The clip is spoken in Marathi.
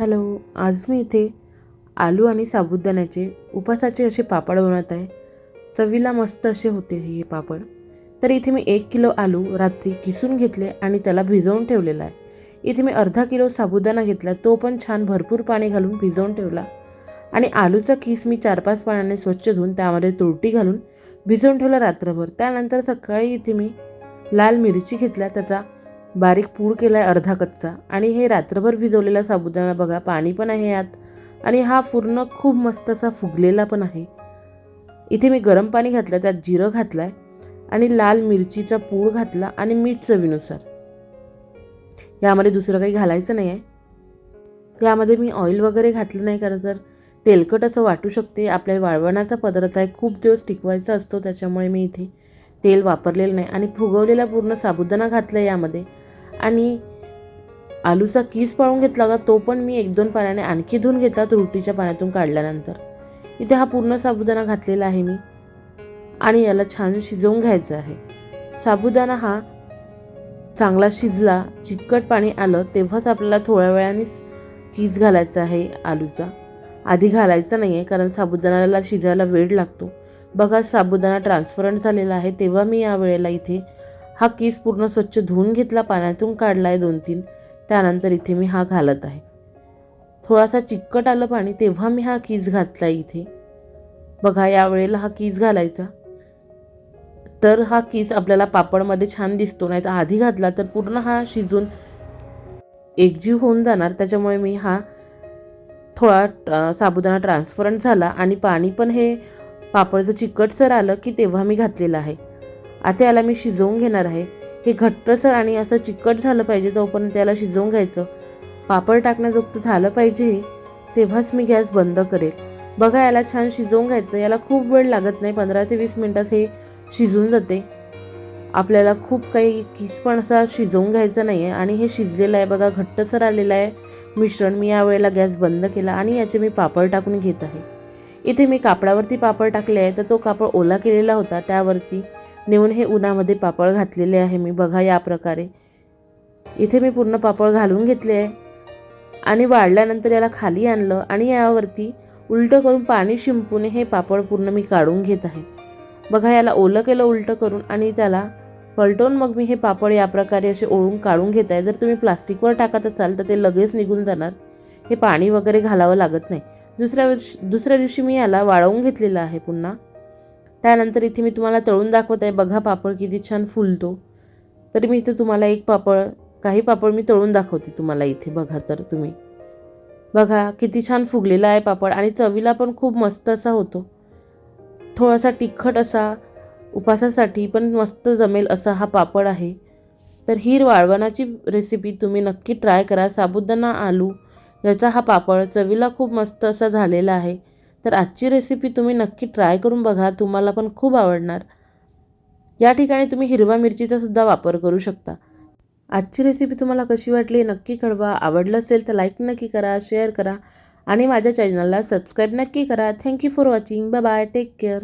हॅलो आज मी इथे आलू आणि साबुदाण्याचे उपासाचे असे पापड बनवत आहे. चवीला मस्त असे होते हे पापड. तर इथे मी एक किलो आलू रात्री किसून घेतले आणि त्याला भिजवून ठेवलेला आहे. इथे मी अर्धा किलो साबुदाणा घेतला तो पण छान भरपूर पाणी घालून भिजवून ठेवला. आणि आलूचा किस मी चार पाच पाण्याने स्वच्छ धुवून त्यामध्ये तुरटी घालून भिजवून ठेवला रात्रभर. त्यानंतर सकाळी इथे मी लाल मिरची घेतल्या त्याचा बारीक पूड केला आहे अर्धा कच्चा. आणि हे रात्रभर भिजवलेला साबुदाणा बघा पाणी पण आहे यात. आणि हा पूर्ण खूप मस्त असा फुगलेला पण आहे. इथे मी गरम पाणी घातलं त्यात जिरं घातलं आहे आणि लाल मिरचीचा पूड घातला आणि मीठ चवीनुसार. यामध्ये दुसरं काही घालायचं नाही आहे यामध्ये मी ऑइल वगैरे घातलं नाही कारण जर तेलकट असं वाटू शकते आपल्या वाळवणाचा पदार्थ आहे खूप दिवस टिकवायचा असतो त्याच्यामुळे मी इथे तेल वापरलेलं नाही आणि फुगवलेला पूर्ण साबुदाणा घातला आहे यामध्ये. आणि आलूचा कीस पाळून घेतला होता तो पण मी एक दोन पाण्याने आणखी धुवून घेतला तुरटीच्या पाण्यातून काढल्यानंतर. इथे हा पूर्ण साबुदाणा घातलेला आहे मी. आणि याला छान शिजवून घ्यायचं आहे. साबुदाणा हा चांगला शिजला चिकट पाणी आलं तेव्हाच आपल्याला थोड्या वेळानेच कीस घालायचा आहे आलूचा. आधी घालायचा नाही आहे कारण साबुदाण्याला शिजायला वेळ लागतो. बघा साबुदाणा ट्रान्सपरंट झालेला आहे. तेव्हा मी या वेळेला इथे हा कीस पूर्ण स्वच्छ धुवून घेतला पाण्यातून काढला आहे दोन तीन. त्यानंतर इथे मी हा घालत आहे. थोडासा चिकट आलं पाणी तेव्हा मी हा कीस घातला इथे. बघा या वेळेला हा कीस घालायचा. तर हा कीस आपल्याला पापडमध्ये छान दिसतो. नाही तर आधी घातला तर पूर्ण हा शिजून एकजीव होऊन जाणार. त्याच्यामुळे मी हा थोडा साबुदाणा ट्रान्सपरंट झाला. आणि पाणी पण हे पापडचं चिकटसर आलं की तेव्हा मी घातलेलं आहे. आता याला मी शिजवून घेणार आहे. हे घट्टसर आणि असं चिकट झालं पाहिजे तोपर्यंत त्याला शिजवून घ्यायचं. पापड टाकण्याजोगतं झालं पाहिजे तेव्हाच मी गॅस बंद करेल. बघा याला छान शिजवून घ्यायचं. याला खूप वेळ लागत नाही. पंधरा ते वीस मिनटात हे शिजून जाते. आपल्याला खूप काही किस पण असा शिजवून घ्यायचा नाही आहे आणि हे शिजलेलं आहे. बघा घट्टसर आलेलं आहे. मिश्रण मी यावेळेला गॅस बंद केला आणि याचे मी पापड टाकून घेत आहे. इथे मी कापडावरती पापड टाकले आहे तर तो कापड ओला केलेला होता त्यावरती नेऊन हे उन्हामध्ये पापड घातलेले आहे मी. बघा या प्रकारे. इथे मी पूर्ण पापड घालून घेतले आहे. आणि वाढल्यानंतर याला खाली आणलं आणि यावरती उलटं करून पाणी शिंपून हे पापड पूर्ण मी काढून घेत आहे. बघा याला ओलं केलं उलटं करून आणि त्याला पलटवून मग मी हे पापड या प्रकारे असे ओळून काढून घेत आहे. जर तुम्ही प्लास्टिकवर टाकत असाल तर ते लगेच निघून जाणार. हे पाणी वगैरे घालावं लागत नाही. दुसऱ्या दिवशी दुसऱ्या दिवशी मी याला वाळवून घेतलेलं आहे पुन्हा. त्यानंतर इथे मी तुम्हाला तळून दाखवत आहे. बघा पापड किती छान फुलतो. तर मी इथे तुम्हाला एक पापड काही पापड मी तळून दाखवते तुम्हाला इथे. बघा तर तुम्ही. बघा किती छान फुगलेला आहे पापड आणि चवीला पण खूप मस्त असा होतो. थोडासा तिखट असा उपासासाठी पण मस्त जमेल असा हा पापड आहे. तर ही वाळवणाची रेसिपी तुम्ही नक्की ट्राय करा. साबुदाणा आलू याचा हा पापड चवीला खूप मस्त असा झालेला आहे. तर आजची रेसिपी तुम्ही नक्की ट्राय करून बघा. तुम्हाला पण खूप आवडणार. या ठिकाणी तुम्ही हिरवा मिरचीचा सुद्धा वापर करू शकता. आजची रेसिपी तुम्हाला कशी वाटली नक्की कळवा. आवडलं असेल तर लाईक नक्की करा शेअर करा आणि माझ्या चॅनलला सबस्क्राईब नक्की करा. Thank you for watching bye bye take care